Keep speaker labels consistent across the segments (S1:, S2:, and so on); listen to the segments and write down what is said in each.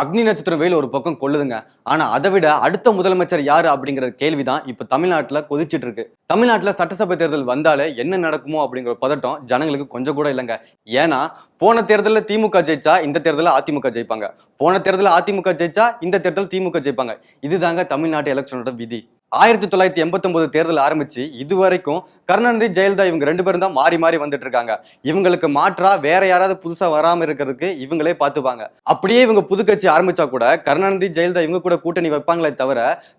S1: அக்னி நட்சத்திரம் வெயில் ஒரு பக்கம் கொள்ளுதுங்க. ஆனா அதை விட அடுத்த முதலமைச்சர் யாரு அப்படிங்கிற கேள்விதான் இப்ப தமிழ்நாட்டுல கொதிச்சிட்டு இருக்கு. தமிழ்நாட்டுல சட்டசபை தேர்தல் வந்தாலே என்ன நடக்குமோ அப்படிங்கிற பதட்டம் ஜனங்களுக்கு கொஞ்சம் கூட இல்லைங்க. ஏன்னா போன தேர்தலில் திமுக ஜெயிச்சா இந்த தேர்தலில் அதிமுக ஜெயிப்பாங்க. போன தேர்தலில் அதிமுக ஜெயிச்சா இந்த தேர்தல் திமுக ஜெயிப்பாங்க. இதுதாங்க தமிழ்நாட்டு எலெக்ஷனோட விதி. ஆயிரத்தி தொள்ளாயிரத்தி எண்பத்தொன்பது தேர்தல் ஆரம்பிச்சு இது வரைக்கும் கருணாநிதி ஜெயலலிதா இவங்க ரெண்டு பேரும் தான் மாறி மாறி வந்துட்டு இருக்காங்க இவங்களுக்கு மாற்றா வேற யாராவது புதுசா வராம இருக்கிறதுக்கு இவங்களே பார்த்துப்பாங்க அப்படியே இவங்க புது கட்சி ஆரம்பிச்சா கூட கருணாநிதி ஜெயலலிதா இவங்க கூட கூட்டணி வைப்பாங்களே தவிர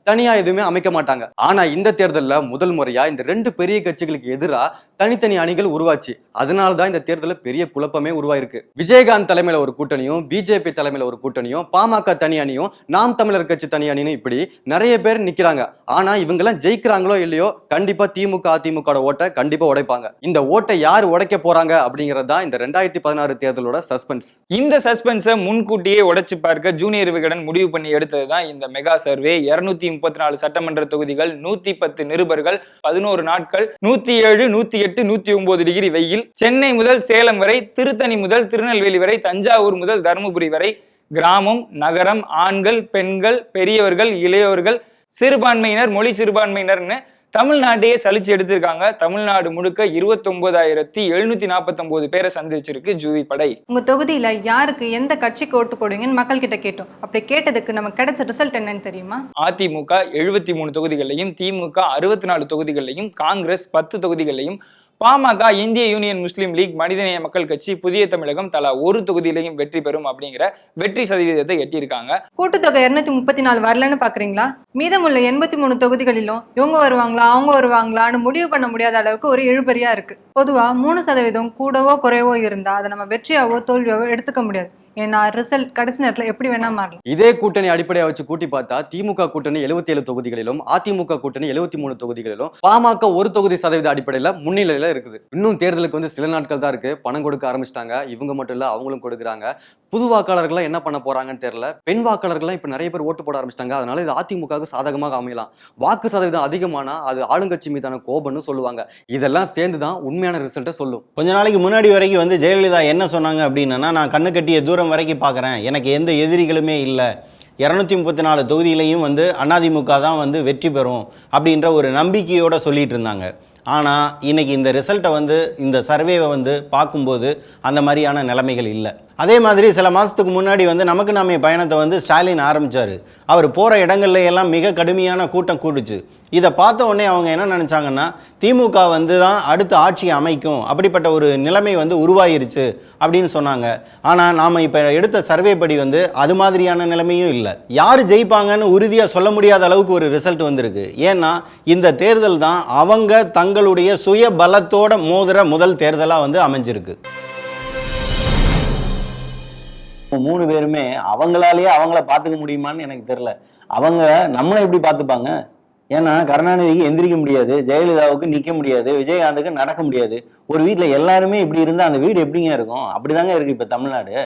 S1: தனியா எதுவுமே அமைக்க மாட்டாங்க. ஆனா இந்த தேர்தல்ல முதல் முறையா இந்த ரெண்டு பெரிய கட்சிகளுக்கு எதிரா தனித்தனி அணிகள் உருவாச்சு. அதனால தான் இந்த தேர்தலில் பெரிய குழப்பமே உருவாயிருக்கு. விஜயகாந்த் தலைமையில ஒரு கூட்டணியும் பிஜேபி தலைமையில ஒரு கூட்டணியும் பாமக தனி அணியும் நாம் தமிழர் கட்சி தனி அணியும் இப்படி நிறைய பேர் நிக்கிறாங்க. ஆனா இவங்கெல்லாம் ஜெயிக்கிறாங்களோ இல்லையோ கண்டிப்பா திமுக அதிமுக ஓட்டை கண்டிப்பா உடைப்பாங்க. இந்த ஓட்டை யார் உடைக்க போறாங்க அப்படிங்கிறது தான் இந்த ரெண்டாயிரத்தி பதினாறு தேர்தலோட சஸ்பென்ஸ்
S2: இந்த சஸ்பென்ஸை முன்கூட்டியே உடைச்சு பார்க்க ஜூனியர் விகடன் முடிவு பண்ணி எடுத்தது தான் இந்த மெகா சர்வே இருநூத்தி முப்பத்தி நாலு சட்டமன்ற தொகுதிகள் நூத்தி பத்து நிருபர்கள் பதினோரு நாட்கள் நூத்தி ஏழு நூத்தி எட்டு நூத்தி ஒன்பது டிகிரி வெயில். சென்னை முதல் சேலம் வரை திருத்தணி முதல் திருநெல்வேலி வரை தஞ்சாவூர் முதல் தருமபுரி வரை கிராமம் நகரம் ஆண்கள் பெண்கள் பெரியவர்கள் இளையவர்கள் சிறுபான்மையினர் மொழி சிறுபான்மையினர்னு தமிழ்நாட்டையே சலிச்சு எடுத்திருக்காங்க. தமிழ்நாடு முழுக்க இருபத்தொன்பதாயிரத்தி எழுநூத்தி நாற்பத்தொன்பது பேரை சந்திச்சிருக்கு ஜூவி படை.
S3: உங்க தொகுதியில யாருக்கு எந்த கட்சிக்கு ஓட்டு போடுவீங்கன்னு மக்கள் கிட்ட கேட்டோம். அப்படி கேட்டதுக்கு நமக்கு கிடைச்ச ரிசல்ட் என்னன்னு தெரியுமா?
S2: அதிமுக எழுபத்தி மூணு தொகுதிகளிலையும் திமுக அறுபத்தி நாலு தொகுதிகளிலையும் காங்கிரஸ் பத்து தொகுதிகளிலையும் பாமக இந்திய யூனியன் முஸ்லீம் லீக் மனிதநேய மக்கள் கட்சி புதிய தமிழகம் தலா ஒரு தொகுதியிலையும் வெற்றி பெறும் அப்படிங்கிற வெற்றி சதவீதத்தை எட்டியிருக்காங்க.
S3: கூட்டுத்தொகை இருநூத்தி முப்பத்தி நாலு வரலன்னு பாக்குறீங்களா? மீதமுள்ள எண்பத்தி மூணு தொகுதிகளிலும் இவங்க வருவாங்களா அவங்க வருவாங்களான்னு முடிவு பண்ண முடியாத அளவுக்கு ஒரு இழுபறியா இருக்கு. பொதுவா மூணு சதவீதம் கூடவோ குறைவோ இருந்தா அதை நம்ம வெற்றியாவோ தோல்வியாவோ எடுத்துக்க முடியாது. ஏன்னா ரிசல்ட் கடைசி நேரத்தில் எப்படி வேணா மாறலாம்.
S1: இதே கூட்டணி அடிப்படையாக வச்சு கூட்டி பார்த்தா திமுக கூட்டணி 77 ஏழு தொகுதிகளிலும் அதிமுக கூட்டணி 73 மூணு தொகுதிகளிலும் பாமக ஒரு தொகுதி சதவீத அடிப்படையில் முன்னிலையில் இருக்குது. இன்னும் தேர்தலுக்கு வந்து சில நாட்கள் தான் இருக்கு. பணம் கொடுக்க ஆரம்பிச்சிட்டாங்க. இவங்க மட்டும் இல்ல அவங்களும் கொடுக்குறாங்க. புது வாக்காளர்கள்லாம் என்ன பண்ண போறாங்கன்னு தெரியல. பெண் வாக்காளர்கள்லாம் இப்போ நிறைய பேர் ஓட்டு போட ஆரம்பிச்சிட்டாங்க. அதனால இது அதிமுகவுக்கு சாதகமாக அமையலாம். வாக்கு சதவீதம் அதிகமானா அது ஆளுங்கட்சி மீதான கோபம்னு சொல்லுவாங்க. இதெல்லாம் சேர்ந்து தான் உண்மையான ரிசல்ட்டை சொல்லும்.
S4: கொஞ்ச நாளைக்கு முன்னாடி வரைக்கும் வந்து ஜெயலலிதா என்ன சொன்னாங்க அப்படின்னா நான் கண்ணு கட்டிய தூரம் வரைக்கும் பார்க்குறேன். எனக்கு எந்த எதிரிகளுமே இல்லை. இரநூத்தி முப்பத்தி நாலு தொகுதியிலையும் வந்து அதிமுக தான் வந்து வெற்றி பெறும். அப்படின்ற ஒரு நம்பிக்கையோடு சொல்லிட்டு இருந்தாங்க. ஆனால் இன்னைக்கு இந்த ரிசல்ட்டை வந்து இந்த சர்வேவை வந்து பார்க்கும்போது அந்த மாதிரியான நிலைமைகள் இல்லை. அதே மாதிரி சில மாதத்துக்கு முன்னாடி வந்து நமக்கு நாமே பயணத்தை வந்து ஸ்டாலின் ஆரம்பித்தார் அவர் போகிற இடங்கள்ல எல்லாம் மிக கடுமையான கூட்டம் கூடுச்சு. இதை பார்த்த உடனே அவங்க என்ன நினச்சாங்கன்னா திமுக வந்து தான் அடுத்த ஆட்சியை அமைக்கும் அப்படிப்பட்ட ஒரு நிலைமை வந்து உருவாயிருச்சு அப்படின்னு சொன்னாங்க. ஆனால் நாம் இப்போ எடுத்த சர்வே படி வந்து அது மாதிரியான நிலைமையும் இல்லை. யார் ஜெயிப்பாங்கன்னு உறுதியாக சொல்ல முடியாத அளவுக்கு ஒரு ரிசல்ட் வந்திருக்கு. ஏன்னா இந்த தேர்தல் தான் அவங்க தங்களுடைய சுய பலத்தோட மோதுற முதல் தேர்தலாக வந்து அமைஞ்சிருக்கு. மூணு பேருமே அவங்களாலேயே அவங்கள பார்த்துக்க முடியுமான்னு எனக்கு தெரில அவங்க நம்மளை எப்படி பார்த்துப்பாங்க? ஏன்னா கருணாநிதிக்கு எந்திரிக்க முடியாது ஜெயலலிதாவுக்கு நிற்க முடியாது விஜயகாந்துக்கு நடக்க முடியாது. ஒரு வீட்டில் எல்லாருமே இப்படி இருந்தால் அந்த வீடு எப்படிங்க இருக்கும்? அப்படிதாங்க இருக்கு இப்போ தமிழ்நாடு.